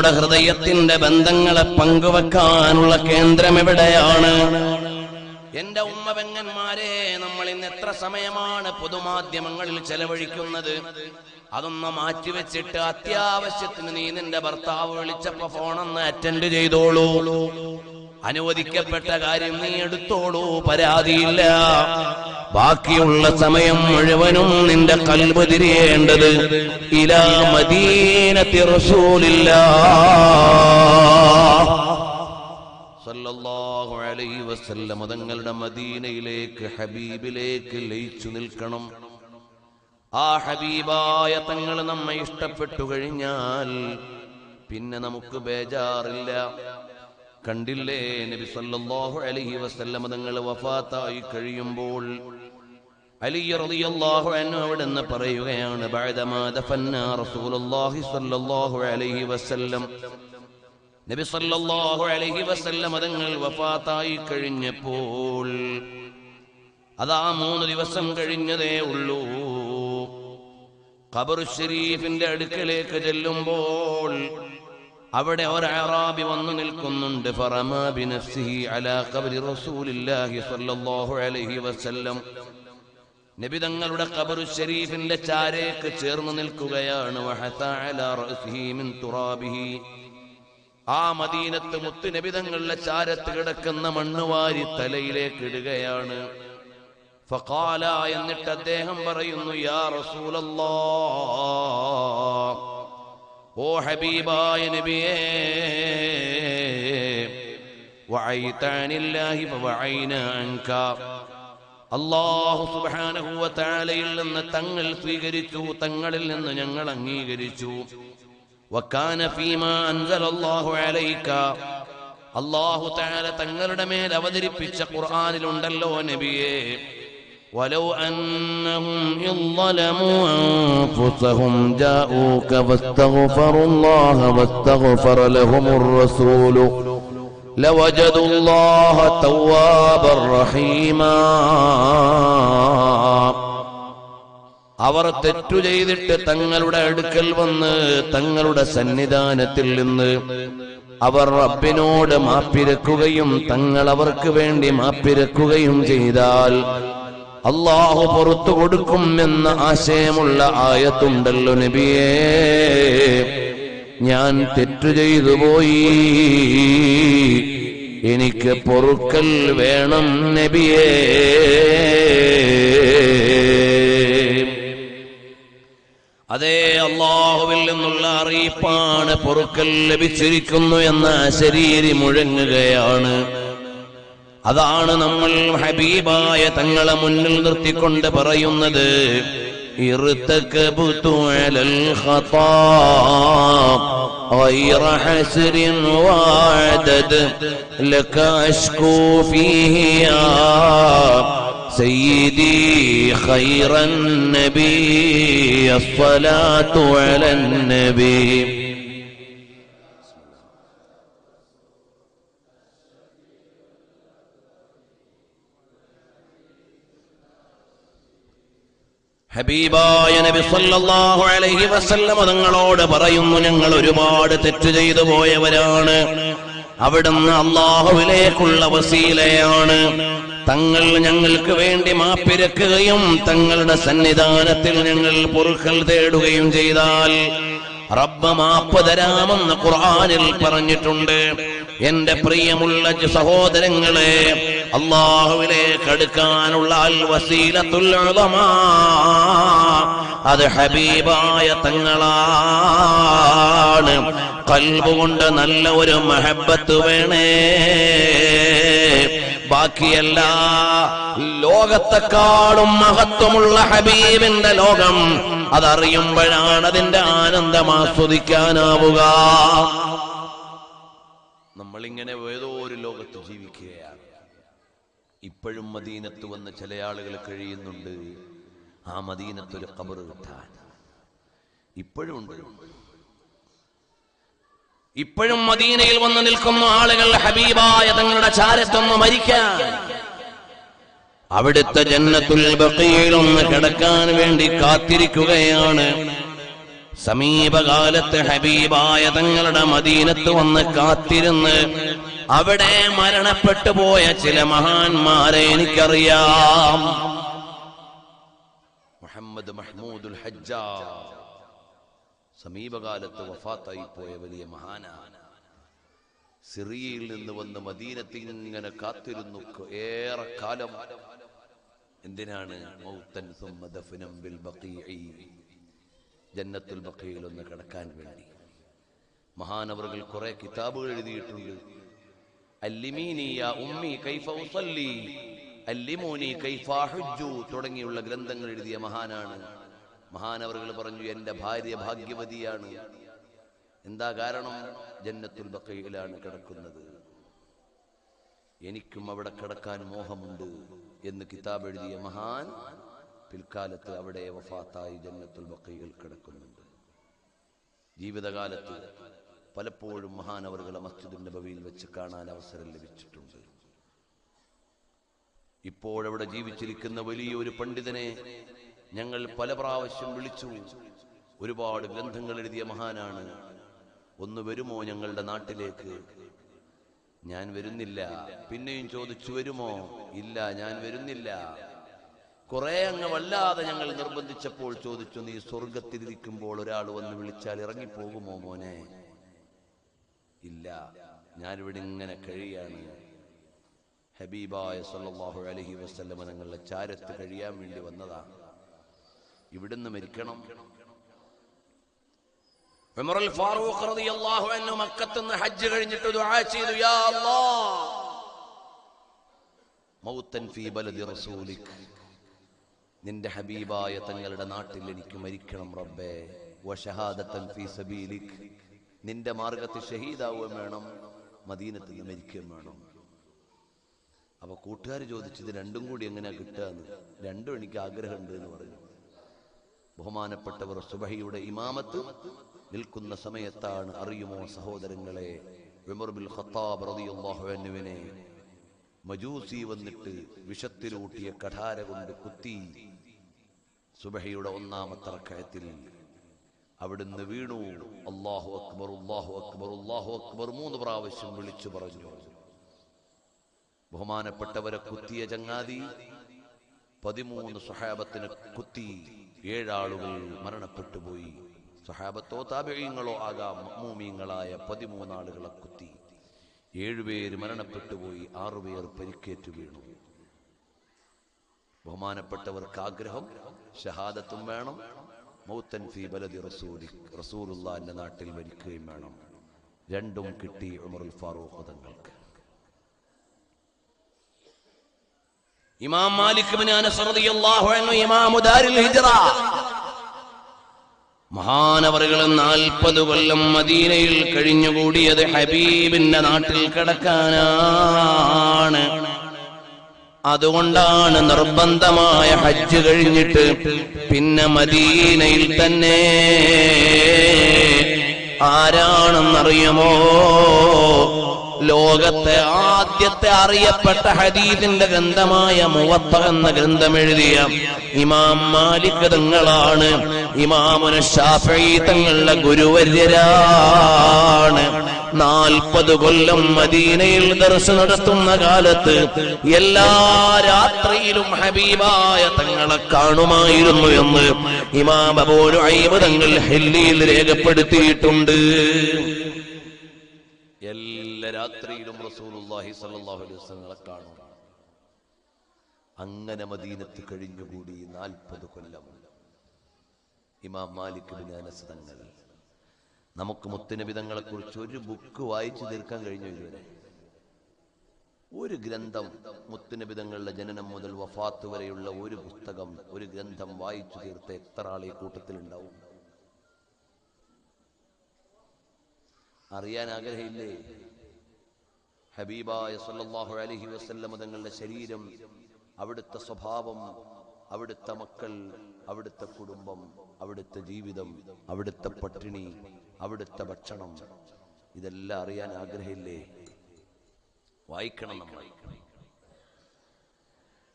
നമ്മുടെ ഹൃദയത്തിന്റെ ബന്ധങ്ങളെ പങ്കുവെക്കാനുള്ള കേന്ദ്രം എവിടെയാണ് എന്റെ ഉമ്മവെങ്ങന്മാരെ നമ്മൾ ഇന്ന് എത്ര സമയമാണ് പൊതുമാധ്യമങ്ങളിൽ ചെലവഴിക്കുന്നത്? അതൊന്ന് മാറ്റിവെച്ചിട്ട് അത്യാവശ്യത്തിന് നീ നിന്റെ ഭർത്താവ് വിളിച്ചപ്പോ ഫോണൊന്ന് അറ്റൻഡ് ചെയ്തോളൂ. അനുവദിക്കപ്പെട്ട കാര്യം നീ എടുത്തോളൂ പരാതിയില്ല. ബാക്കിയുള്ള സമയം മുഴുവനും നിന്റെ കൽവ് തിരിയേണ്ടത് ഇലാ മദീനത്തി റസൂലില്ല. സല്ലല്ലാഹു അലൈഹി വസല്ലം തങ്ങളുടെ മദീനയിലേക്ക് ഹബീബിലേക്ക് ലയിച്ചു നിൽക്കണം. ആ ഹബീബായ തങ്ങൾ നമ്മെ ഇഷ്ടപ്പെട്ടു കഴിഞ്ഞാൽ പിന്നെ നമുക്ക് ബേജാറില്ല. കണ്ടില്ലേ? നബി സല്ലല്ലാഹു അലൈഹി വസല്ലം തങ്ങൾ വഫാത്തായി കഴിയുമ്പോൾ അലി റളിയല്ലാഹു അൻഹു അവിടെന്ന് പറയുകയാണ് ബഅദമാ ദഫന്ന റസൂലുള്ളാഹി സല്ലല്ലാഹു അലൈഹി വസല്ലം. നബി സല്ലല്ലാഹു അലൈഹി വസല്ലം തങ്ങൾ വഫാത്തായി കഴിഞ്ഞപ്പോൾ അതാ മൂന്ന് ദിവസം കഴിഞ്ഞതേ ഉള്ളൂ. ഖബർ ഷരീഫിന്റെ അടുക്കലേക്ക് ചെല്ലുമ്പോൾ അവിടെ ഒരാറാബി വന്നു നിൽക്കുന്നുണ്ട്. ഫറമാ ബിനഫ്സിഹി അലാ ഖബരി റസൂലില്ലാഹി സ്വല്ലല്ലാഹു അലൈഹി വസല്ലം. നബി തങ്ങളുടെ ഖബറു ഷരീഫിന്റെ ചാരേക്ക് ചേർന്ന് നിൽക്കുകയാണ്. മിൻ തുറാബിഹി. ആ മദീനത്ത് മുത്ത് നബിതങ്ങളുടെ ചാരത്ത് കിടക്കുന്ന മണ്ണുവാരി തലയിലേക്ക് ഇടുകയാണ്. ഫഖാല എന്നിട്ട് അദ്ദേഹം പറയുന്നു യാ റസൂലല്ലാ ഓ ഹബീബായ നബിയേ വഅയ്തനില്ലാഹി വഅയ്നാൻക അല്ലാഹു സുബ്ഹാനഹു വതആലയിൽ നിന്ന് തങ്ങൾ സ്വീകരിച്ചു തങ്ങളിൽ നിന്ന് ഞങ്ങൾ അംഗീകരിച്ചു. വകാന ഫീമാ അൻസലല്ലാഹു അലൈക. അല്ലാഹു തആല തങ്ങളുടെ മേൽ അവതരിപ്പിച്ച ഖുർആാനിലുണ്ടല്ലോ നബിയേ. ولو أنهم إذ ظلموا أنفسهم جاءوك فاستغفروا الله واستغفر لهم الرسول لوجدوا الله توابا رحيما അവർ തെറ്റു ചെയ്തിട്ട് തങ്ങളുടെ അടുക്കൽ വന്ന് തങ്ങളുടെ സന്നിധാനത്തിൽ നിന്ന് അവർ റബ്ബിനോട് മാപ്പിരക്കുകയും തങ്ങൾ അവർക്ക് വേണ്ടി മാപ്പിരക്കുകയും ചെയ്താൽ അള്ളാഹു പുറത്തു കൊടുക്കും എന്ന ആശയമുള്ള ആയത്തുണ്ടല്ലോ നബിയേ. ഞാൻ തെറ്റു ചെയ്തു പോയി. എനിക്ക് പൊറുക്കൽ വേണം നബിയേ. അതേ അള്ളാഹുവിൽ നിന്നുള്ള അറിയിപ്പാണ് പൊറുക്കൽ ലഭിച്ചിരിക്കുന്നു എന്ന ശരീരി മുഴങ്ങുകയാണ്. അതാണ് നമ്മൾ ഹബീബായ തങ്ങളെ മുന്നിൽ നിർത്തിക്കൊണ്ട് പറയുന്നത് ارتكبت على الخطا غير حسر وعدد لك أشكو فيه يا سيدي خير النبي الصلاة على النبي ഹബീബായ നബി സല്ലല്ലാഹു അലൈഹി വസല്ലം തങ്ങളോട് പറയുന്നു ഞങ്ങൾ ഒരുപാട് തെറ്റ് ചെയ്തു പോയവരാണ്. അവിടുന്ന് അള്ളാഹുവിലേക്കുള്ള വസീലയാണ്. തങ്ങൾ ഞങ്ങൾക്ക് വേണ്ടി മാപ്പിരക്കുകയും തങ്ങളുടെ സന്നിധാനത്തിൽ ഞങ്ങൾ പൊറുക്കൽ തേടുകയും ചെയ്താൽ റബ്ബ മാപ്പ് തരാമെന്ന് ഖുർആനിൽ പറഞ്ഞിട്ടുണ്ട്. എന്റെ പ്രിയമുള്ള സഹോദരങ്ങളെ അള്ളാഹുവിലേക്ക് അടുക്കാനുള്ള അൽ വസീലത്തുൽ അത് ഹബീബായ തങ്ങളാണ്. കൽവുകൊണ്ട് നല്ല ഒരു മഹബത്ത് വേണേ. ബാക്കിയല്ല ലോകത്തെക്കാളും മഹത്വമുള്ള ഹബീബിന്റെ ലോകം. അതറിയുമ്പോഴാണ് അതിന്റെ ആനന്ദം ആസ്വദിക്കാനാവുക. നമ്മളിങ്ങനെ ഏതോ ഒരു ലോകത്ത് ജീവിക്കുകയാണ്. ഇപ്പോഴും മദീനത്ത് വന്ന് ചില ആളുകൾ കഴിയുന്നുണ്ട്. ആ മദീനത്തൊരു കബർ കിട്ടാൻ. ഇപ്പോഴും ഉണ്ട്. ഇപ്പോഴും മദീനയിൽ വന്ന് നിൽക്കുന്ന ആളുകൾ ഹബീബായ തങ്ങളുടെ ചാരത്തൊന്ന് മരിക്കാൻ. അവിടുത്തെ ജന്നത്തുൽ ബക്കയിൽ ഒന്ന് കിടക്കാൻ വേണ്ടി കാത്തിരിക്കുകയാണ്. സമീപകാലത്ത് ഹബീബായ തങ്ങളുടെ മദീനത്ത് വന്ന് കാത്തിരുന്ന് അവിടെ മരണപ്പെട്ടു പോയ ചില മഹാന്മാരെ എനിക്കറിയാം. മുഹമ്മദ് മഹ്മൂദുൽ ഹജ്ജാ സമീപകാലത്ത് വഫാത്തായി പോയ വലിയ മഹാനാണ്. സിറിയയിൽ നിന്ന് വന്ന് മദീനത്തിൽ ഇങ്ങനെ കാത്തിരുന്നു. ഏറെ കാലം. എന്തിനാണ് മൗത്തൻ ബിൽ ബഖീഇ ജന്നത്തുൽ ബഖീൽ ഒന്ന് കിടക്കാൻ വേണ്ടി. മഹാനവറുകൾ കുറെ കിതാബുകൾ എഴുതിയിട്ടുണ്ട്. തുടങ്ങിയുള്ള ഗ്രന്ഥങ്ങൾ എഴുതിയ മഹാനാണ്. മഹാനവറുകൾ പറഞ്ഞു എന്റെ ഭാര്യ ഭാഗ്യവതിയാണ്. എന്താ കാരണം? ജന്നത്തുൽ ബക്കയിലാണ് കിടക്കുന്നത്. എനിക്കും അവിടെ കിടക്കാൻ മോഹമുണ്ട് എന്ന് കിതാബ് എഴുതിയ മഹാൻ പിൽക്കാലത്ത് അവിടെ വഫാത്തായി ജന്നത്തുൽ ബക്കയിൽ കിടക്കുന്നുണ്ട്. ജീവിതകാലത്ത് പലപ്പോഴും മഹാനവറുകളെ മസ്ജിദ് നബവിയിൽ വെച്ച് കാണാൻ അവസരം ലഭിച്ചിട്ടുണ്ട്. ഇപ്പോഴവിടെ ജീവിച്ചിരിക്കുന്ന വലിയൊരു പണ്ഡിതനെ ഞങ്ങൾ പല പ്രാവശ്യം വിളിച്ചു. ഒരുപാട് ഗ്രന്ഥങ്ങൾ എഴുതിയ മഹാനാണ്. ഒന്ന് വരുമോ ഞങ്ങളുടെ നാട്ടിലേക്ക്? ഞാൻ വരുന്നില്ല. പിന്നെയും ചോദിച്ചു വരുമോ? ഇല്ല ഞാൻ വരുന്നില്ല. കുറെ അങ്ങ് വല്ലാതെ ഞങ്ങൾ നിർബന്ധിച്ചപ്പോൾ ചോദിച്ചു നീ സ്വർഗത്തിലിരിക്കുമ്പോൾ ഒരാൾ വന്ന് വിളിച്ചാൽ ഇറങ്ങിപ്പോകുമോ മോനെ? ഇല്ല ഞാനിവിടെ ഇങ്ങനെ കഴിയാണ്. ഹബീബായ സല്ലല്ലാഹു അലൈഹി വസല്ലമ ഞങ്ങളുടെ ചാരത്ത് കഴിയാൻ വേണ്ടി വന്നതാ. ഇവിടുന്ന് മരിക്കണം. ഫാറൂഖ് ഹജ്ജ് കഴിഞ്ഞിട്ട് ദുആ യാ അല്ലാഹ് ഫീ നിന്റെ ഹബീബായ തങ്ങളുടെ നാട്ടിൽ എനിക്ക് മരിക്കണം റബ്ബേ. ഫീ നിന്റെ മാർഗത്തിൽ ഷഹീദാവുകയും വേണം മദീനത്തിൽ നിന്ന് മരിക്കുകയും വേണം. അപ്പൊ കൂട്ടുകാർ ചോദിച്ചത് രണ്ടും കൂടി എങ്ങനെയാ കിട്ടുകയെന്ന് രണ്ടും എനിക്ക് ആഗ്രഹമുണ്ട് എന്ന് പറഞ്ഞു. ബഹുമാനപ്പെട്ടവർ സുബഹിയുടെ ഇമാമത്ത് നിൽക്കുന്ന സമയത്താണ് അറിയുമോ സഹോദരങ്ങളെ ഉമർ ബിൽ ഖത്താബ് മജൂസി വന്നിട്ട് വിഷത്തിലൂട്ടിയ കഠാര കൊണ്ട് കുത്തി സുബഹിയുടെ ഒന്നാമത്തെ റക്കയത്തിൽ അവിടുന്ന് വീണു. അള്ളാഹു അക്ബർ അള്ളാഹു അക്ബർ അള്ളാഹു അക്ബർ മൂന്ന് പ്രാവശ്യം വിളിച്ചു പറഞ്ഞു. ബഹുമാനപ്പെട്ടവരെ കുത്തിയ ചങ്ങാതി പതിമൂന്ന് സഹാബത്തിന് കുത്തി ഏഴാളുകൾ മരണപ്പെട്ടു പോയി. സഹാബത്തോ താപീയങ്ങളോ ആകാം മൂമീങ്ങളായ പതിമൂന്നാളുകളെ കുത്തി ഏഴുപേര് മരണപ്പെട്ടു പോയി ആറുപേർ പരിക്കേറ്റു വീണു. ബഹുമാനപ്പെട്ടവർക്ക് ആഗ്രഹം ഷഹാദത്തും വേണം. മൗത്തൻ ഫി ബലദി റസൂലി റസൂലുള്ളാന്റെ നാട്ടിൽ മരിക്കുകയും വേണം. രണ്ടും കിട്ടി ഉമറുൽ ഫാറൂഖ് തങ്ങൾക്ക് ഇമാം മാലിക് ബിൻ അനസ് റളിയല്ലാഹു അൻഹു ഇമാമു ദാരിൽ ഹിജ്റ. മഹാനവറുകൾ നാൽപ്പത് കൊല്ലം മദീനയിൽ കഴിഞ്ഞുകൂടിയത് ഹബീബിന്റെ നാട്ടിൽ കിടക്കാനാണ്. അതുകൊണ്ടാണ് നിർബന്ധമായ ഹജ്ജ് കഴിഞ്ഞിട്ട് പിന്നെ മദീനയിൽ തന്നെ. ആരാണെന്നറിയുമോ? ലോകത്തെ ആദ്യത്തെ അറിയപ്പെട്ട ഹദീദിന്റെ ഗ്രന്ഥമായ മുവത്ത എന്ന ഗ്രന്ഥം എഴുതിയ ഇമാം മാലിക് തങ്ങളാണ് ഇമാമുന ഷാഫി തങ്ങളുടെ ഗുരുവര്യരാണ്. നാൽപ്പത് കൊല്ലം മദീനയിൽ ദർശനം നടത്തുന്ന കാലത്ത് എല്ലാ രാത്രിയിലും ഹബീബായ തങ്ങളെ കാണുമായിരുന്നു എന്ന് ഇമാം അബോനു ഐബ് തങ്ങൾ ഹെല്ലിയിൽ രേഖപ്പെടുത്തിയിട്ടുണ്ട്. എല്ലാ രാത്രിയിലും റസൂലുള്ളാഹി സ്വല്ലല്ലാഹു അലൈഹി വസല്ലമയെ കാണും. അങ്ങനെ മദീനത്ത് കഴിഞ്ഞുകൂടി നാൽപ്പത് കൊല്ലം. ഇമാം മാലിക് ബിൻ അനസ് തങ്ങൾ. നമുക്ക് മുത്തുനബിതങ്ങളെ കുറിച്ച് ഒരു ബുക്ക് വായിച്ചു തീർക്കാൻ കഴിഞ്ഞു ഇതുവരെ. ഒരു ഗ്രന്ഥം മുത്തുനബിതങ്ങളുടെ ജനനം മുതൽ വഫാത്ത് വരെയുള്ള ഒരു പുസ്തകം ഒരു ഗ്രന്ഥം വായിച്ചു തീർത്ത എത്ര ആൾ ഈ കൂട്ടത്തിലുണ്ടാവും? അറിയാൻ ആഗ്രഹമില്ലേ? ഹബീബായ സല്ലല്ലാഹു അലഹി വസ്ല്ലം തങ്ങളുടെ ശരീരം അവിടുത്തെ സ്വഭാവം അവിടുത്തെ മക്കൾ അവിടുത്തെ കുടുംബം അവിടുത്തെ ജീവിതം അവിടുത്തെ പട്ടിണി അവിടുത്തെ ഭക്ഷണം ഇതെല്ലാം അറിയാൻ ആഗ്രഹമില്ലേ? വായിക്കണം നമ്മൾ.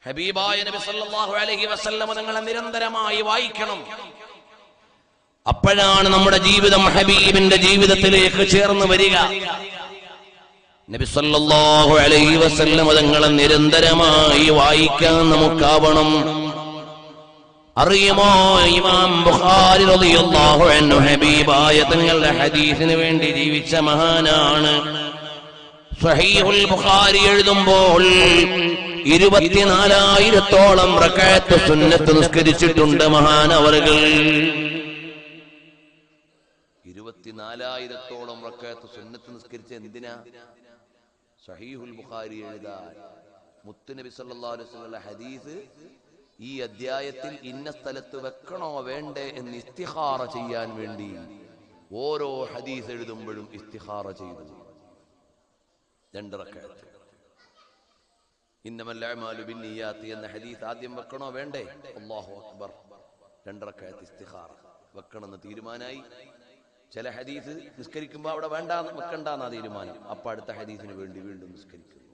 ഹബീബായ നബി സല്ലല്ലാഹു അലൈഹി വസല്ലമ തങ്ങളെ നിരന്തരമായി വായിക്കണം. അപ്പോഴാണ് നമ്മുടെ ജീവിതം ഹബീബിന്റെ ജീവിതത്തിലേക്ക് ചേർന്ന് വരിക. നബി സല്ലല്ലാഹു അലൈഹി വസല്ലം തങ്ങളെ നിരന്തരമായി വായിക്കാൻ നമുക്കാവണം. അറിയുമോ ഇമാം ബുഖാരി റളിയല്ലാഹു അൻഹു ഹബീബായ? തങ്ങളുടെ ഹദീസിന് വേണ്ടി ജീവിച്ച മഹാനാണ്. സഹീഹുൽ ബുഖാരി എഴുതുമ്പോൾ ഇരുപത്തിനാലായിരത്തോളം റക്കാത്ത് സുന്നത്ത് നിസ്കരിച്ചിട്ടുണ്ട് മഹാനവറുകൾ ഇരുപത്തിനാലായിരത്തോളം റക്കാത്ത് സുന്നത്ത് നിസ്കരിച്ച എന്തിനാ? സഹീഹുൽ ബുഖാരി എഴുതാൻ. മുത്തുനബി സല്ലല്ലാഹു അലൈഹി വസല്ലം ഹദീസ് ഈ അധ്യായത്തിൽ ഇന്ന സ്ഥലത്ത് വെക്കണോ വേണ്ടേ എന്ന് ഇസ്തിഹാറ ചെയ്യാൻ വേണ്ടി ഓരോ ഹദീസ് എഴുതുമ്പോഴും ഇസ്തിഹാറ ചെയ്തു. രണ്ടിറക്കഴത്ത് ഇന്നമല്ലാമാലു ബിന്നിയാത്ത് എന്ന ഹദീസ് ആദ്യം വെക്കണോ വേണ്ടേ? അല്ലാഹു അക്ബർ. രണ്ടിറക്കഴത്ത് ഇസ്തിഹാറ വെക്കണമെന്ന് തീരുമാനായി. ചില ഹദീസ് നിസ്കരിക്കുമ്പോൾ അവിടെ വേണ്ട വെക്കണ്ടെന്നാ തീരുമാനം. അപ്പൊ അടുത്ത ഹദീസിന് വേണ്ടി വീണ്ടും നിസ്കരിക്കുന്നു.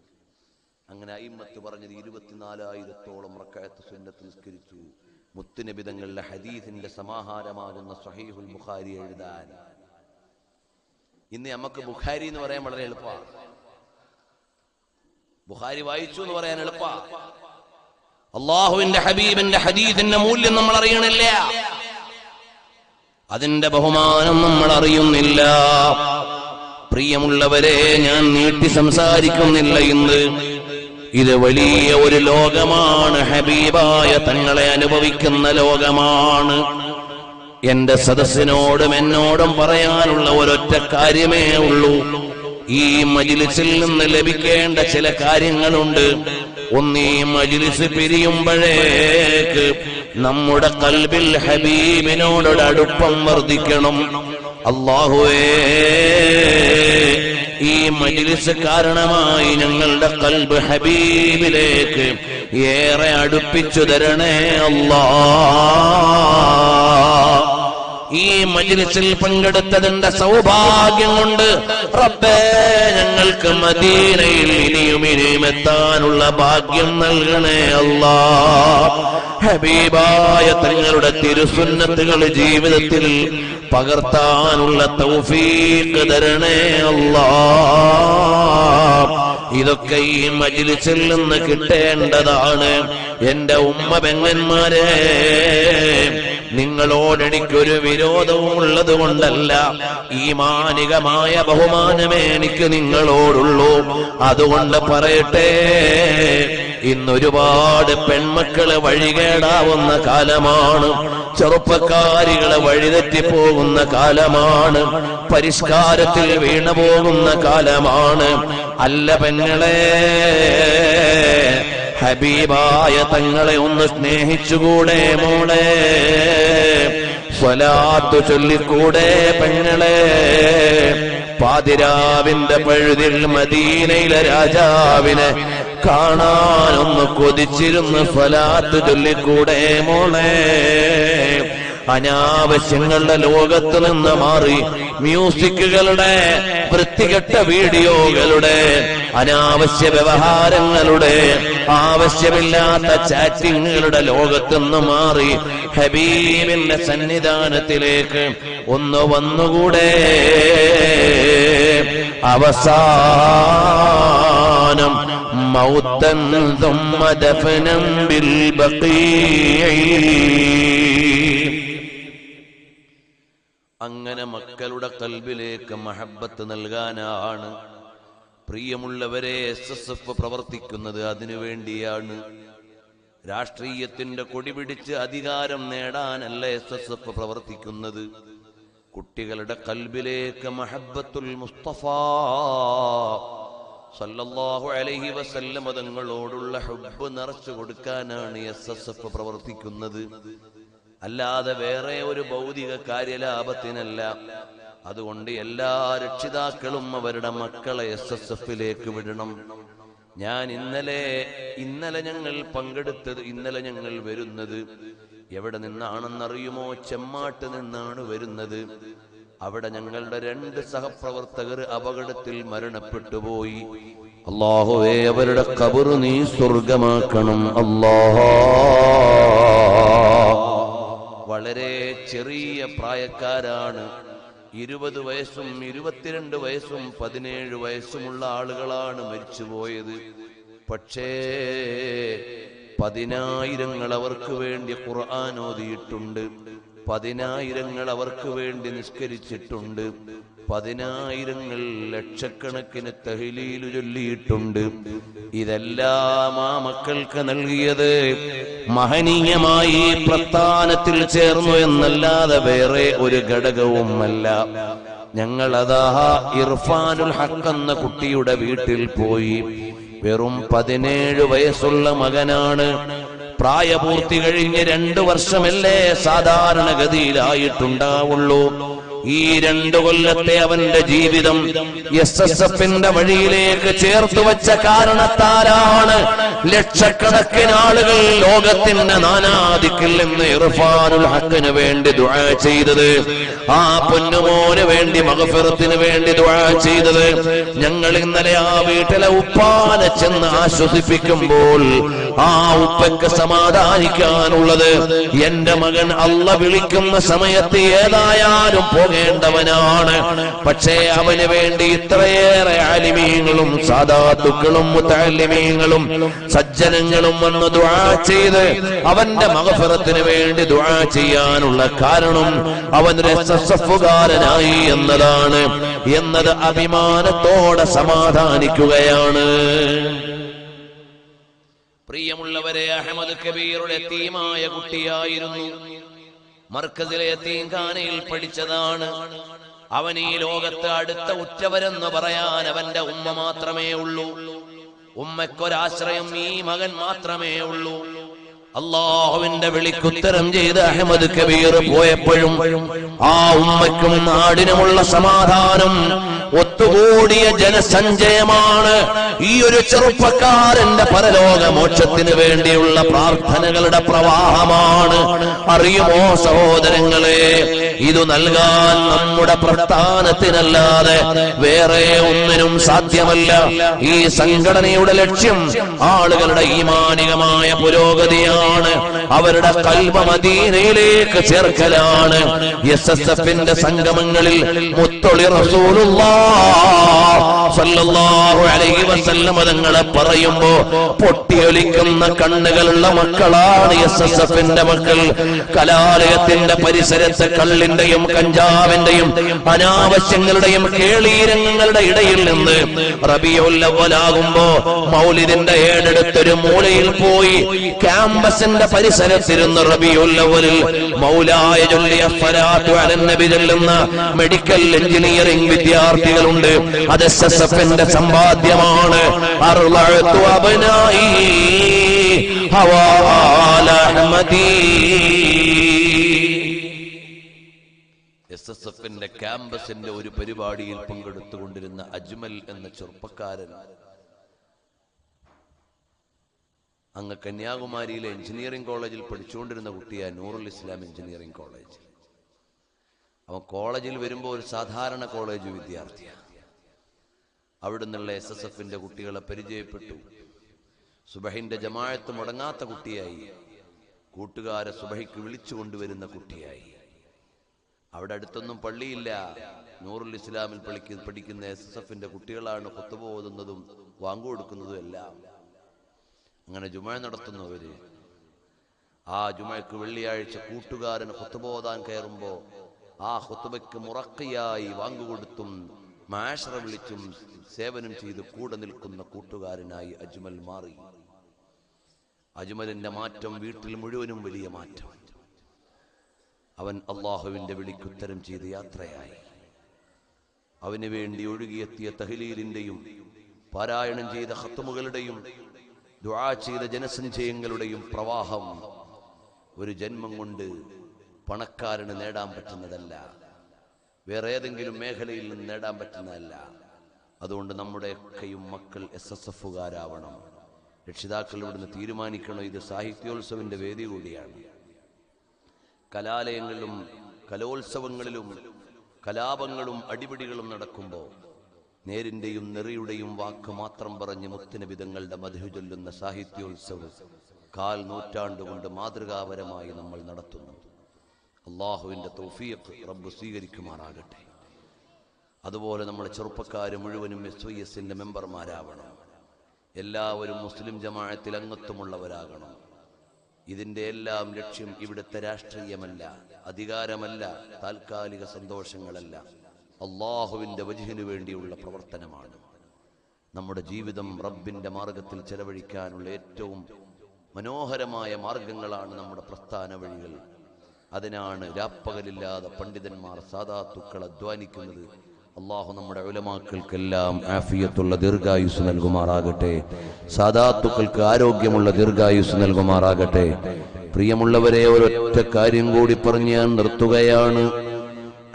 അങ്ങനെ അയിമത്ത് പറഞ്ഞത് ഇരുപത്തിനാലായിരത്തോളം റക്കായത്ത് സുന്നത്ത് നിസ്കരിച്ചു. മുത്തുനബിതങ്ങളുടെ ഹദീസിന്റെ സമാഹാരമാകുന്ന സഹീഹുൽ ബുഖാരി എഴുതാൻ. ഇന്ന് നമുക്ക് ബുഖാരി എന്ന് പറയാൻ വളരെ എളുപ്പമാണ് ബുഖാരി വായിച്ചു എന്ന് പറയാൻ എളുപ്പ. അള്ളാഹുവിന്റെ ഹബീബിന്റെ ഹദീസിന്റെ മൂല്യം നമ്മൾ അറിയണില്ല. അതിന്റെ ബഹുമാനം നമ്മൾ അറിയുന്നില്ല. പ്രിയമുള്ളവരെ ഞാൻ നീട്ടി സംസാരിക്കുന്നില്ല ഇന്ന്. ഇത് വലിയ ഒരു ലോകമാണ്. ഹബീബായ തങ്ങളെ അനുഭവിക്കുന്ന ലോകമാണ്. എന്റെ സദസ്സിനോടും എന്നോടും പറയാനുള്ള ഒരൊറ്റ കാര്യമേ ഉള്ളൂ. ഈ മജിലിസിൽ നിന്ന് ലഭിക്കേണ്ട ചില കാര്യങ്ങളുണ്ട്. ഒന്നീ മജിലിസ് പിരിയുമ്പോഴേക്ക് നമ്മുടെ കൽബിൽ ഹബീബിനോടൊരു അടുപ്പം വർദ്ധിക്കണം. അള്ളാഹുവേ ഈ മജിലിസ് കാരണമായി ഞങ്ങളുടെ കൽബ് ഹബീബിലേക്ക് ഏറെ അടുപ്പിച്ചു തരണേ അല്ലാ ഈ മജിലിസിൽ പങ്കെടുത്തതിന്റെ സൗഭാഗ്യം കൊണ്ട് റബ്ബേ ഞങ്ങൾക്ക് മദീനയിൽ ഇനിയും ഇനിയും എത്താനുള്ള ഭാഗ്യം നൽകണേ അല്ലാ. ഹബീബായ തങ്ങളുടെ തിരുസുന്നത്തുകൾ ജീവിതത്തിൽ പകർത്താനുള്ള തൗഫീഖ് തരണേ അല്ലാ. ഇതൊക്കെ ഈ മജിലിസിൽ നിന്ന് കിട്ടേണ്ടതാണ്. എന്റെ ഉമ്മ പെങ്ങന്മാരെ നിങ്ങളോട് എനിക്കൊരു വിരോധവും ഉള്ളത് കൊണ്ടല്ല ഈ മാനികമായ ബഹുമാനമേ എനിക്ക് നിങ്ങളോടുള്ളൂ. അതുകൊണ്ട് പറയട്ടെ ഇന്നൊരുപാട് പെൺമക്കൾ വഴികേടാവുന്ന കാലമാണ്. ചെറുപ്പക്കാരികളെ വഴിതെറ്റിപ്പോകുന്ന കാലമാണ്. പരിഷ്കാരത്തിൽ വീണു പോകുന്ന കാലമാണ്. അല്ല പെങ്ങളെ ഹബീബായ തങ്ങളെ ഒന്ന് സ്നേഹിച്ചുകൂടെ മോളെ. സ്വലാത്തു ചൊല്ലിക്കൂടെ പെങ്ങളെ. പാതിരാവിന്റെ പഴുതിൽ മദീനയിലെ രാജാവിനെ കാണാനൊന്ന് കൊതിച്ചിരുന്ന് ഫലാത്ത് ചൊല്ലിക്കൂടെ മോളെ. അനാവശ്യങ്ങളുടെ ലോകത്ത് നിന്ന് മാറി മ്യൂസിക്കുകളുടെ വൃത്തികെട്ട വീഡിയോകളുടെ അനാവശ്യ വ്യവഹാരങ്ങളുടെ ആവശ്യമില്ലാത്ത ചാറ്റിങ്ങുകളുടെ ലോകത്തുനിന്ന് മാറി ഹബീബിന്റെ സന്നിധാനത്തിലേക്ക് ഒന്ന് വന്നുകൂടെ? അവസാനം മൗത്തൻ ദുമ്മദഫനം ബിൽ അങ്ങനെ മക്കളുടെ കൽബിലേക്ക് മഹബത്ത് നൽകാനാണ് പ്രിയമുള്ളവരെ എസ് എസ് എഫ് പ്രവർത്തിക്കുന്നത് അതിനു വേണ്ടിയാണ്. രാഷ്ട്രീയത്തിന്റെ കൊടി പിടിച്ച് അധികാരം നേടാനല്ല എസ് എസ് എഫ് പ്രവർത്തിക്കുന്നത്. കുട്ടികളുടെ കൽബിലേക്ക് മഹബത്തുൽ മുസ്തഫ സല്ലല്ലാഹു അലൈഹി വസല്ലം തങ്ങളോടുള്ള ഹുബ്ബ് നിറച്ചു കൊടുക്കാനാണ് എസ് എസ് എഫ് പ്രവർത്തിക്കുന്നത്. അല്ലാതെ വേറെ ഒരു ഭൗതിക കാര്യലാഭത്തിനല്ല. അതുകൊണ്ട് എല്ലാ രക്ഷിതാക്കളും അവരുടെ മക്കളെ എസ് എസ് എഫിലേക്ക് വിടണം. ഞാൻ ഇന്നലെ ഇന്നലെ ഞങ്ങൾ പങ്കെടുത്തത് ഇന്നലെ ഞങ്ങൾ വരുന്നത് എവിടെ നിന്നാണെന്നറിയുമോ? ചെമ്മാട്ട് നിന്നാണ് വരുന്നത്. അവിടെ ഞങ്ങളുടെ രണ്ട് സഹപ്രവർത്തകർ അപകടത്തിൽ മരണപ്പെട്ടു പോയി. അള്ളാഹുവേ അവരുടെ കബറ് നീ സ്വർഗമാക്കണം അള്ളാഹ വളരെ ചെറിയ പ്രായക്കാരാണ്. ഇരുപത് വയസ്സും ഇരുപത്തിരണ്ട് വയസ്സും പതിനേഴ് വയസ്സുമുള്ള ആളുകളാണ് മരിച്ചുപോയത്. പക്ഷേ പതിനായിരങ്ങൾ അവർക്ക് വേണ്ടി ഖുർആൻ ഓതിയിട്ടുണ്ട്. പതിനായിരങ്ങൾ അവർക്ക് വേണ്ടി നിസ്കരിച്ചിട്ടുണ്ട്. പതിനായിരങ്ങൾ ലക്ഷക്കണക്കിന് തഹലീലു ചൊല്ലിയിട്ടുണ്ട്. ഇതെല്ലാം ആ മക്കൾക്ക് നൽകിയത് മഹനീയമായി പ്രസ്ഥാനത്തിൽ ചേർന്നു എന്നല്ലാതെ വേറെ ഒരു ഘടകവുമല്ല. ഞങ്ങൾ ഞങ്ങളതാ ഇർഫാനുൽ ഹക്ക് എന്ന കുട്ടിയുടെ വീട്ടിൽ പോയി. വെറും പതിനേഴ് വയസ്സുള്ള മകനാണ്. പ്രായപൂർത്തി കഴിഞ്ഞ് രണ്ടു വർഷമല്ലേ സാധാരണഗതിയിലായിട്ടുണ്ടാവുള്ളൂ. ഈ രണ്ടു കൊല്ലത്തെ അവന്റെ ജീവിതം എസ് എസ് എഫിന്റെ വഴിയിലേക്ക് ചേർത്തു വെച്ച കാരണത്താലാണ് ലക്ഷക്കണക്കിന് ആളുകൾ ലോകത്തിന്റെ നാനാദിക്കിൽ നിന്ന് ഇർഫാനുൽ ഹക്കിന് വേണ്ടി ദുആ ചെയ്തത്. ആ പൊന്നുമോന് വേണ്ടി മകഫിറത്തിന് വേണ്ടി ദുആ ചെയ്തത്. ഞങ്ങൾ ഇന്നലെ ആ വീട്ടിലെ ഉപ്പാനെ ചെന്ന് ആശ്വസിപ്പിക്കുമ്പോൾ ആ ഉപ്പയ്ക്ക് സമാധാനിക്കാനുള്ളത്. എന്റെ മകൻ അല്ല വിളിക്കുന്ന സമയത്ത് ഏതായാലും പോകേണ്ടവനാണ് പക്ഷേ അവന് വേണ്ടി ഇത്രയേറെ ആലിമീങ്ങളും സാധാത്തുക്കളും മുത്താലിമീങ്ങളും സജ്ജനങ്ങളും വന്ന് ദുആ ചെയ്ത് അവന്റെ മകഫറത്തിന് വേണ്ടി ദുആ ചെയ്യാനുള്ള കാരണം അവൻ ഒരു എസ്എസ്എഫുകാരനായി എന്നതാണ്. എന്നത് അഭിമാനത്തോടെ സമാധാനിക്കുകയാണ്. പ്രിയമുള്ളവരെ അഹമ്മദ് കബീറുടെ തീമായ കുട്ടിയായിരുന്നു. മർക്കസിലെ തീങ്കാനയിൽ പഠിച്ചതാണ്. അവൻ ഈ ലോകത്ത് അടുത്ത ഉറ്റവരെന്ന് പറയാൻ അവന്റെ ഉമ്മ മാത്രമേ ഉള്ളൂ. ഉമ്മക്കൊരാശ്രയം ഈ മകൻ മാത്രമേ ഉള്ളൂ. അള്ളാഹുവിന്റെ വിളിക്കുത്തരം ചെയ്ത് അഹമ്മദ് കബീർ പോയപ്പോഴും ആ ഉമ്മയ്ക്കും നാടിനുമുള്ള സമാധാനം ഒത്തുകൂടിയ ജനസഞ്ചയമാണ്. ഈ ഒരു ചെറുപ്പക്കാരന്റെ പരലോക മോക്ഷത്തിന് വേണ്ടിയുള്ള പ്രാർത്ഥനകളുടെ പ്രവാഹമാണ്. അറിയുമോ സഹോദരങ്ങളെ ഇത് നൽകാൻ നമ്മുടെ പ്രസ്ഥാനത്തിനല്ലാതെ വേറെ ഒന്നിനും സാധ്യമല്ല. ഈ സംഘടനയുടെ ലക്ഷ്യം ആളുകളുടെ ഈമാനികമായ പുരോഗതിയാണ്. അവരുടെ കൽവ മദീനയിലേക്ക് ചേർക്കലാണ്. എസ് എസ് എഫിന്റെ സംഗമങ്ങളിൽ മുത്തൊളി വസല്ലം തങ്ങളെ പറയുമ്പോ പൊട്ടിയൊലിക്കുന്ന കണ്ണുകളുള്ള മക്കളാണ് എസ് എസ് എഫിന്റെ മക്കൾ. കലാലയത്തിന്റെ പരിസരത്തെ കള്ളിന്റെയും കഞ്ചാവിന്റെയും അനാവശ്യങ്ങളുടെയും കേളീരങ്ങളുടെ ഇടയിൽ നിന്ന് റബിയൊല്ലവലാകുമ്പോ മൗലിദിന്റെ ഏടെടുത്തൊരു മൂലയിൽ പോയി ക്യാമ്പസിന്റെ പരിസരത്തിരുന്ന് റബിയുല്ലവലിൽ മൗലായ ചൊല്ലിയ മെഡിക്കൽ എഞ്ചിനീയറിംഗ് വിദ്യാർത്ഥികളുണ്ട് അത് എസ് എസ് എഫിന്റെ സമ്പാദ്യമാണ്. എസ് എസ് എഫിന്റെ ക്യാമ്പസിന്റെ ഒരു പരിപാടിയിൽ പങ്കെടുത്തുകൊണ്ടിരുന്ന അജ്മൽ എന്ന ചെറുപ്പക്കാരൻ അങ്ങ് കന്യാകുമാരിയിലെ എഞ്ചിനീയറിംഗ് കോളേജിൽ പഠിച്ചുകൊണ്ടിരുന്ന കുട്ടിയാ നൂറുൽ ഇസ്ലാം എഞ്ചിനീയറിംഗ് കോളേജ് അവൻ കോളേജിൽ വരുമ്പോൾ ഒരു സാധാരണ കോളേജ് വിദ്യാർത്ഥിയാണ് അവിടെ നിന്നുള്ള എസ് എസ് എഫിന്റെ കുട്ടികളെ പരിചയപ്പെട്ടു. സുബഹിന്റെ ജമാഴത്ത് മുടങ്ങാത്ത കുട്ടിയായി. കൂട്ടുകാരെ സുബഹിക്ക് വിളിച്ചു കൊണ്ടുവരുന്ന കുട്ടിയായി. അവിടെ അടുത്തൊന്നും പള്ളിയില്ല. നൂറുൽ ഇസ്ലാമിൽ പഠിക്കുന്ന പഠിക്കുന്ന എസ് എസ് എഫിന്റെ കുട്ടികളാണ് കൊത്തുപ ഓതുന്നതും കൊടുക്കുന്നതും എല്ലാം. അങ്ങനെ ജുമ നടത്തുന്നവര് ആ ജുമയ്ക്ക് വെള്ളിയാഴ്ച കൂട്ടുകാരന് കൊത്തുപോകാൻ കയറുമ്പോ ആ ഹുത്തുബയ്ക്ക് മുറക്കയായി വാങ്ങുകൊടുത്തും മാഷറ വിളിച്ചും സേവനം ചെയ്ത് കൂടെ നിൽക്കുന്ന കൂട്ടുകാരനായി അജ്മൽ മാറി. അജ്മലിന്റെ മാറ്റം വീട്ടിൽ മുഴുവനും വലിയ മാറ്റം. അവൻ അള്ളാഹുവിന്റെ വിളിക്കുത്തരം ചെയ്ത് യാത്രയായി. അവന് വേണ്ടി ഒഴുകിയെത്തിയ തഹലീലിന്റെയും പാരായണം ചെയ്ത ഹത്തുമുകളുടെയും ദുആ ചെയ്ത ജനസഞ്ചയങ്ങളുടെയും പ്രവാഹം ഒരു ജന്മം കൊണ്ട് പണക്കാരന് നേടാൻ പറ്റുന്നതല്ല. വേറെ ഏതെങ്കിലും മേഖലയിൽ നിന്ന് നേടാൻ പറ്റുന്നതല്ല. അതുകൊണ്ട് നമ്മുടെയൊക്കെയും മക്കൾ എസ് എസ് എഫുകാരാവണം രക്ഷിതാക്കൾ ഇവിടുന്ന് തീരുമാനിക്കണം. ഇത് സാഹിത്യോത്സവിന്റെ വേദി കൂടിയാണ്. കലാലയങ്ങളിലും കലോത്സവങ്ങളിലും കലാപങ്ങളും അടിപിടികളും നടക്കുമ്പോൾ നേരിന്റെയും നെറിയുടെയും വാക്ക് മാത്രം പറഞ്ഞ് മുത്തിനബിതങ്ങളുടെ മധു ചൊല്ലുന്ന സാഹിത്യോത്സവം കാൽ നൂറ്റാണ്ടുകൊണ്ട് മാതൃകാപരമായി നമ്മൾ നടത്തുന്നു. അള്ളാഹുവിന്റെ തൗഫീഖ് റബ്ബ് സ്വീകരിക്കുമാറാകട്ടെ. അതുപോലെ നമ്മുടെ ചെറുപ്പക്കാർ മുഴുവനും എസ് വൈ എസിന്റെ മെമ്പർമാരാവണം. എല്ലാവരും മുസ്ലിം ജമാഅത്തിൽ അംഗത്വമുള്ളവരാകണം. ഇതിന്റെ എല്ലാം ലക്ഷ്യം ഇവിടുത്തെ രാഷ്ട്രീയമല്ല അധികാരമല്ല താൽക്കാലിക സന്തോഷങ്ങളല്ല. അള്ളാഹുവിന്റെ വജുഹിനു വേണ്ടിയുള്ള പ്രവർത്തനമാണ്. നമ്മുടെ ജീവിതം റബ്ബിന്റെ മാർഗത്തിൽ ചെലവഴിക്കാനുള്ള ഏറ്റവും മനോഹരമായ മാർഗങ്ങളാണ് നമ്മുടെ പ്രസ്ഥാന വഴികൾ. അതിനാണ് രാപ്പകലില്ലാതെ പണ്ഡിതന്മാർ സാധാത്തുക്കൾ അധ്വാനിക്കുന്നത് അള്ളാഹു നമ്മുടെ ഉലമാക്കൾക്കെല്ലാം ആഫിയത്തുള്ള ദീർഘായുസ് നൽകുമാറാകട്ടെ സാധാത്തുക്കൾക്ക് ആരോഗ്യമുള്ള ദീർഘായുസ് നൽകുമാറാകട്ടെ പ്രിയമുള്ളവരെ ഒരൊറ്റ കാര്യം കൂടി പറഞ്ഞ് ഞാൻ നിർത്തുകയാണ്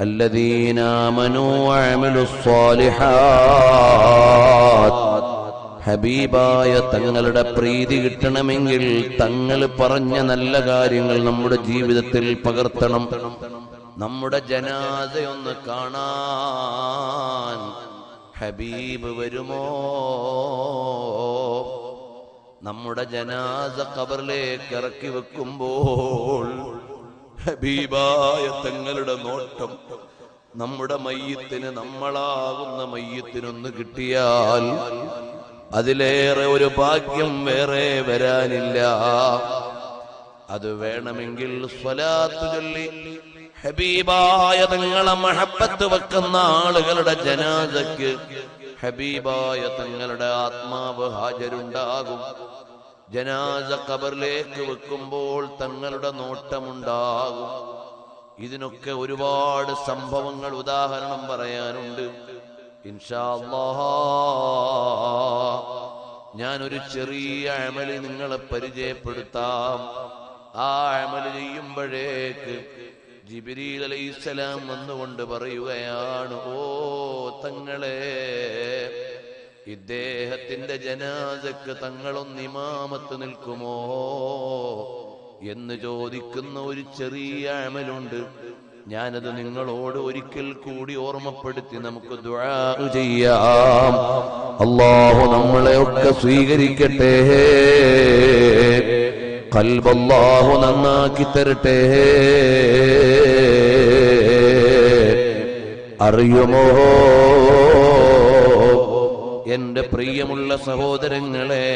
الذين آمنوا وعملوا الصالحات ഹബീബായ തങ്ങളുടെ പ്രീതി കിട്ടണമെങ്കിൽ തങ്ങൾ പറഞ്ഞ നല്ല കാര്യങ്ങൾ നമ്മുടെ ജീവിതത്തിൽ പകർത്തണം. നമ്മുടെ ജനാദയൊന്ന് കാണാൻ ഹബീബ് വരുമോ? നമ്മുടെ ജനാസ കബറിലേക്ക് ഇറക്കി വെക്കുമ്പോൾ ഹബീബായ തങ്ങളുടെ നോട്ടം നമ്മുടെ മയ്യത്തിന് നമ്മളാകുന്ന മയ്യത്തിനൊന്ന് കിട്ടിയാൽ അതിലേറെ ഒരു ഭാഗ്യം വേറെ വരാനില്ല. അത് വേണമെങ്കിൽ സ്വലാത്ത് ചൊല്ലി ഹബീബായ തങ്ങളെ മഹബത്ത് വെക്കുന്ന ആളുകളുടെ ജനാസയ്ക്ക് ഹബീബായ തങ്ങളുടെ ആത്മാവ് ഹാജരുണ്ടാകും. ജനാസ കബറിലേക്ക് വെക്കുമ്പോൾ തങ്ങളുടെ നോട്ടമുണ്ടാകും. ഇതിനൊക്കെ ഒരുപാട് സംഭവങ്ങൾ ഉദാഹരണം പറയാനുണ്ട്. ഞാനൊരു ചെറിയ അമൽ നിങ്ങളെ പരിചയപ്പെടുത്താം. ആ അമൽ ചെയ്യുമ്പോഴേക്ക് ജിബിരീൽ അലൈഹിസ്സലാം വന്നുകൊണ്ട് പറയുകയാണ് ഓ തങ്ങളെ ഇദ്ദേഹത്തിന്റെ ജനാസക്ക് തങ്ങളൊന്ന് ഇമാമത്ത് നിൽക്കുമോ? എന്ന് ചോദിക്കുന്ന ഒരു ചെറിയ അമലുണ്ട്. ഞാനത് നിങ്ങളോട് ഒരിക്കൽ കൂടി ഓർമ്മപ്പെടുത്തി നമുക്ക് ചെയ്യാം. അള്ളാഹു നമ്മളെ ഒക്കെ സ്വീകരിക്കട്ടെ കൽബല്ലാഹു നന്നാക്കി തരട്ടെ. അറിയുമോ? എന്റെ പ്രിയമുള്ള സഹോദരങ്ങളെ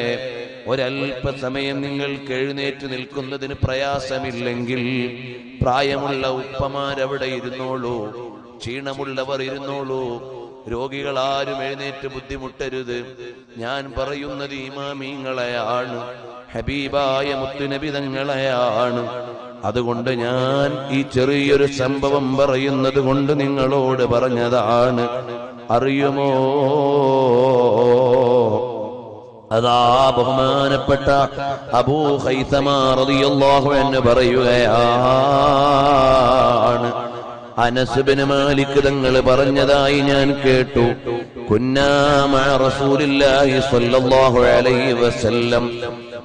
ഒരല്പസമയം നിങ്ങൾ എഴുന്നേറ്റ് നിൽക്കുന്നതിന് പ്രയാസമില്ലെങ്കിൽ പ്രായമുള്ള ഉപ്പമാരവിടെ ഇരുന്നോളൂ ക്ഷീണമുള്ളവർ ഇരുന്നോളൂ. രോഗികൾ ആരും എഴുന്നേറ്റ് ബുദ്ധിമുട്ടരുത്. ഞാൻ പറയുന്നത് ഇമാമീങ്ങളെയാണ് ഹബീബായ മുത്തുനബിതങ്ങളെയാണ്. അതുകൊണ്ട് ഞാൻ ഈ ചെറിയൊരു സംഭവം പറയുന്നത് കൊണ്ട് നിങ്ങളോട് പറഞ്ഞതാണ് അറിയുമോ? അതാ ബഹുമാനപ്പെട്ട അബൂ ഹൈസമാ റളിയല്ലാഹു അൻഹു പറയുകയാണ്. അനസുബിന് മാലിക് തങ്ങൾ പറഞ്ഞതായി ഞാൻ കേട്ടു.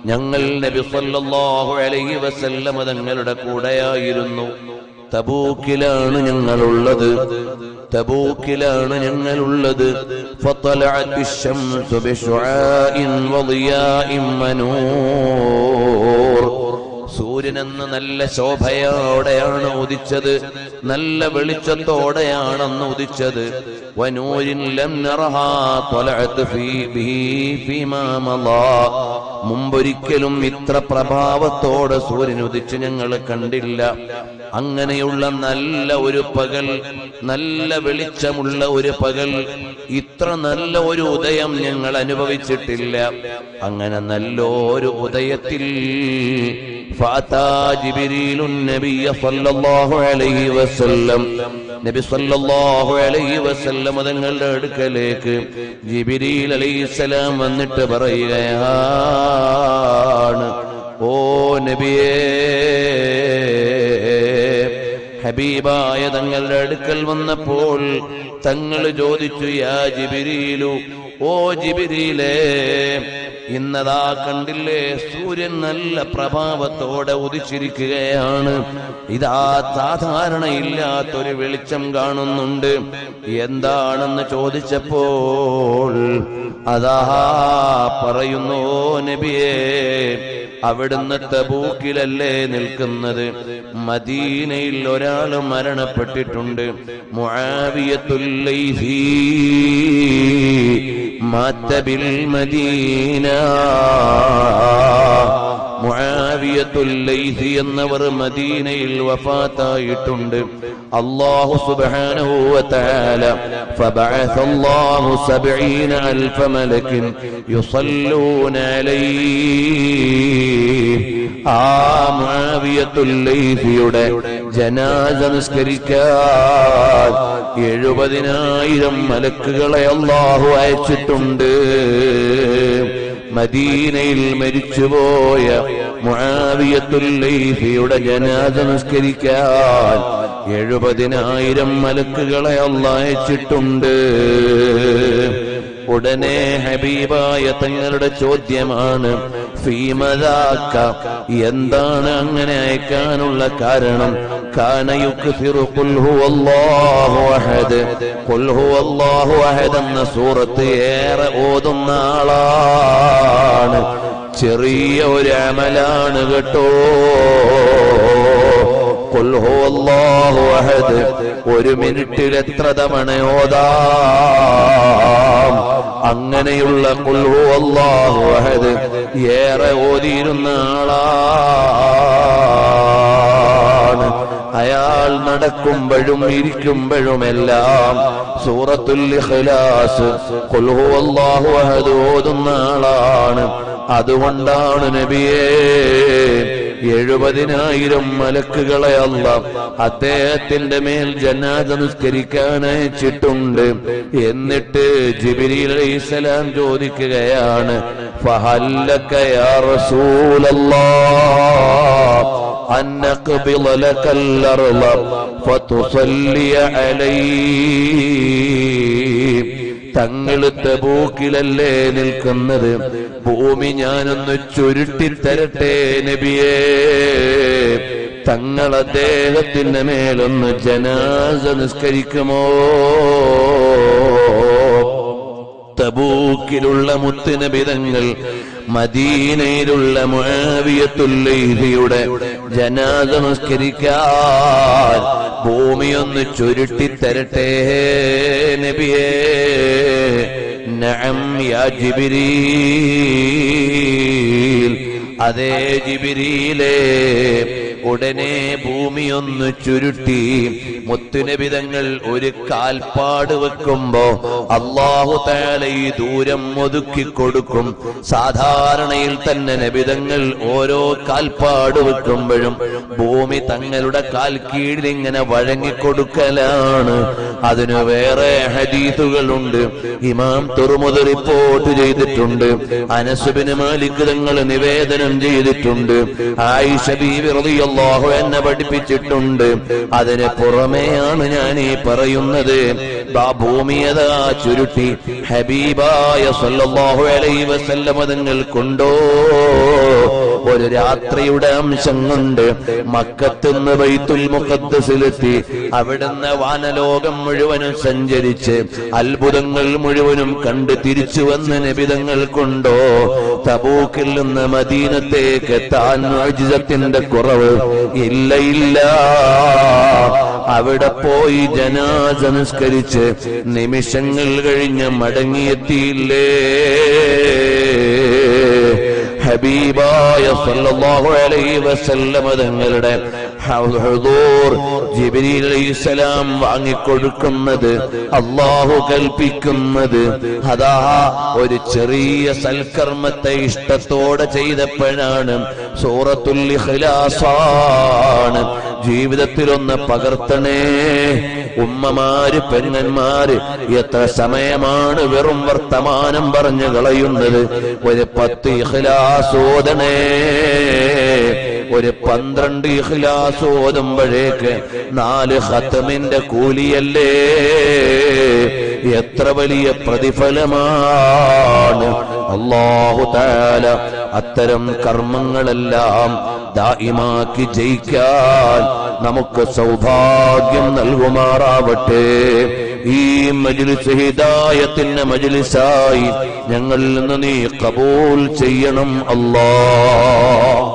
ഞങ്ങൾ നബി അലൈഹി വസല്ലം തങ്ങളുടെ കൂടെയായിരുന്നു. തബൂക്കിലാണ് ഞങ്ങളുള്ളത്. തബൂക്കിലാണ് ഞങ്ങളുള്ളത്. സൂര്യനെന്ന് നല്ല ശോഭയോടെയാണ് ഉദിച്ചത്. നല്ല വെളിച്ചത്തോടെയാണെന്ന് ഉദിച്ചത്. വനൂരിൻ ലം നറഹാ ഫീ മുമ്പൊരിക്കലും ഇത്ര പ്രഭാവത്തോടെ സൂര്യനുദിച്ച് ഞങ്ങൾ കണ്ടില്ല. അങ്ങനെയുള്ള നല്ല ഒരു പകൽ നല്ല വെളിച്ചമുള്ള ഒരു പകൽ ഇത്ര നല്ല ഒരു ഉദയം ഞങ്ങൾ അനുഭവിച്ചിട്ടില്ല. അങ്ങനെ നല്ലൊരു ഉദയത്തിൽ തങ്ങളുടെ അടുക്കലേക്ക് ജിബിരിൽ അലൈസലാം വന്നിട്ട് പറയുകയാ പറയുകയാണ് ഓ നബിയേ ഹബീബായ തങ്ങളുടെ അടുക്കൽ വന്നപ്പോൾ തങ്ങൾ ചോദിച്ചു യാ ജിബിരിയിലു ഓ ജിബിരിയിലേ ഇന്നതാ കണ്ടില്ലേ? സൂര്യൻ നല്ല പ്രഭാവത്തോടെ ഉദിച്ചിരിക്കുകയാണ്. ഇതാ സാധാരണയില്ലാത്തൊരു വെളിച്ചം കാണുന്നുണ്ട്. എന്താണെന്ന് ചോദിച്ചപ്പോൾ അതാ പറയുന്നു നബിയേ അവിടുന്ന് തബൂക്കിലല്ലേ നിൽക്കുന്നത്? മദീനയിൽ ഒരാൾ മരണപ്പെട്ടിട്ടുണ്ട്. മുആവിയത്തുല്ലൈഹി മാത്തബിൽ മദീന മുആവിയത്തുല്ലൈസി എന്നവർ മദീനയിൽ വഫാത്തായിട്ടുണ്ട്. അല്ലാഹു സുബ്ഹാനഹു വതആല തആല ഫബഅസ അല്ലാഹു 70 അൽഫ മലക്കിൻ യുസല്ലൂന അലൈഹി. ആ മുആവിയത്തുല്ലൈസിയുടെ ജനാസ നിസ്കരിക്കാൻ എഴുപതിനായിരം മലക്കുകളെ അല്ലാഹു അയച്ചിട്ടുണ്ട്. മദീനയിൽ മരിച്ചുപോയ മുആവിയത്തുല്ലൈഹിയുടെ ജനാജ നിസ്കരിക്കാൻ എഴുപതിനായിരം മലക്കുകളെ ഒന്നയച്ചിട്ടുണ്ട് ഉടനെ ഹബീബായ തങ്ങളുടെ ചോദ്യമാണ് ഫീമദാക്ക. എന്താണ് അങ്ങനെ അയക്കാനുള്ള കാരണം? എന്ന സൂറത്ത് ഏറെ ഓതുന്ന ആളാണ്. ചെറിയ ഒരു അമലാണ് കേട്ടോ. ഖുൽ ഹുവല്ലാഹു അഹദ്. ഒരു മിനിറ്റിൽ എത്ര തവണ ഓതാം? അങ്ങനെയുള്ള ഹുവല്ലാഹു അഹദ് ഏറെ ഓതിയിരുന്ന ആളാണ്. അയാൾ നടക്കുമ്പോഴും ഇരിക്കുമ്പോഴുമെല്ലാം സൂറത്തുൽ ഇഖ്ലാസ് ഹുവല്ലാഹു അഹദ് ഓതുന്ന ആളാണ്. അതുകൊണ്ടാണ് നബിയേ എഴുപതിനായിരം മലക്കുകളെ അല്ല അദ്ദേഹത്തിന്റെ മേൽ ജനാദ നിസ്കരിക്കാൻ അയച്ചിട്ടുണ്ട് എന്നിട്ട് ജിബിരിൽ അലൈഹിസ്സലാം ചോദിക്കുകയാണ് ഫഹല്ലക യാ റസൂലല്ലാഹ് أن نقبض لك الأرض فتصلي عليه തങ്ങൾ തബൂക്കിലല്ലേ നിൽക്കുന്നത്? ഭൂമി ഞാനൊന്ന് ചുരുട്ടിത്തരട്ടെ നബിയേ. തങ്ങൾ അദ്ദേഹത്തിന്റെ മേലൊന്ന് ജനാസ നിസ്കരിക്കുമോ? തബൂക്കിലുള്ള മുത്തുനബിതങ്ങൾ മദീനയിലുള്ള മുആവിയത്തുല്ലൈഹിയുടെ ജനാസ നിസ്കരിക്കാൻ ഭൂമിയൊന്ന് ചുരുട്ടിത്തരട്ടെ നബിയേ. നഅം യാ അതേ ജിബിരിയിലേ ഉടനെ ഭൂമിയൊന്ന് ചുരുട്ടി മുത്തുനബിതങ്ങൾ ഒരു കാൽപ്പാട് വെക്കുമ്പോ അള്ളാഹു താല ഈ ദൂരം ഒതുക്കി കൊടുക്കും. സാധാരണയിൽ തന്നെ നബിതങ്ങൾ ഓരോ കാൽപ്പാട് വെക്കുമ്പോഴും ഭൂമി തങ്ങളുടെ കാൽ കീഴിൽ ഇങ്ങനെ വഴങ്ങിക്കൊടുക്കലാണ്. അതിനു വേറെ ഹദീസുകളുണ്ട്. ഇമാം തുറമുത് റിപ്പോർട്ട് ചെയ്തിട്ടുണ്ട്. അനസുബിന് മാലിക് തങ്ങൾ നിവേദനം ചെയ്തിട്ടുണ്ട്. ആയിഷ ബീവി റളിയല്ലാഹു എന്നെ പഠിപ്പിച്ചിട്ടുണ്ട്. അതിന് പുറമെയാണ് ഞാൻ ഈ പറയുന്നത്. ദാ ഭൂമിയതാ ചുരുട്ടി. ഹബീബായ സല്ലല്ലാഹു അലൈഹി വസല്ലമ തങ്ങൾ കൊണ്ടോ ഒരു രാത്രിയുടെ അംശം കൊണ്ട് മക്കത്തുനിന്ന് ബൈത്തുൽ മുഖദ്സിലെത്തി അവിടുന്ന് വാനലോകം മുഴുവനും സഞ്ചരിച്ച് അത്ഭുതങ്ങൾ മുഴുവനും കണ്ട് തിരിച്ചു വന്ന് നിബിതങ്ങൾ കൊണ്ടോ തബൂക്കിൽ നിന്ന് മദീനത്തേക്ക് എത്താൻ അജിതത്തിന്റെ കുറവ് ഇല്ല ഇല്ല. അവിടെ പോയി ജനാ നിസ്കരിച്ച് നിമിഷങ്ങൾ കഴിഞ്ഞ് മടങ്ങിയെത്തിയില്ലേ? ഹബീബായ സല്ലല്ലാഹു അലൈഹി വസല്ലമ തങ്ങളുടെ ജിബ്രീൽ വാങ്ങിക്കൊടുക്കുന്നത് അള്ളാഹു കൽപ്പിക്കുന്നത്. അതാ ഒരു ചെറിയ സൽക്കർമ്മത്തെ ഇഷ്ടത്തോടെ ചെയ്തപ്പോഴാണ് സൂറത്തുൽ ഇഖ്ലാസാണ് ജീവിതത്തിൽ ഒന്ന് പകർത്തണേ. ഉമ്മമാര് പെങ്ങന്മാര് എത്ര സമയമാണ് വെറും വർത്തമാനം പറഞ്ഞു കളയുന്നത്? ഒരു പത്ത് ഇഖ്ലാസോദനേ ഒരു പന്ത്രണ്ട് ഇഖ്ലാസ് ഓതുമ്പോഴേക്ക് നാല് ഖത്തമിന്റെ കൂലിയല്ലേ? എത്ര വലിയ പ്രതിഫലമാണ്. അള്ളാഹു താല അത്തരം കർമ്മങ്ങളെല്ലാം ദായിമാക്കി ജയിക്കാൻ നമുക്ക് സൗഭാഗ്യം നൽകുമാറാവട്ടെ. ഈ മജിലിസ് ഹിദായത്തിന്റെ മജ്ലിസായി ഞങ്ങളിൽ നിന്ന് നീ കബൂൽ ചെയ്യണം അല്ലാ